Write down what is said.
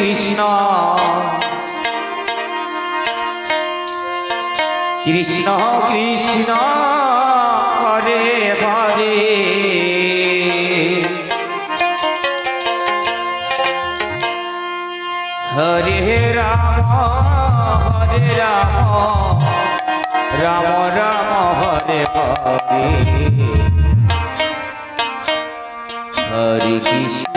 Krishna. Krishna Krishna, Hare Hare. Hare Ram Hare Ram Ram Ram, Hare Hare. Hare Krishna.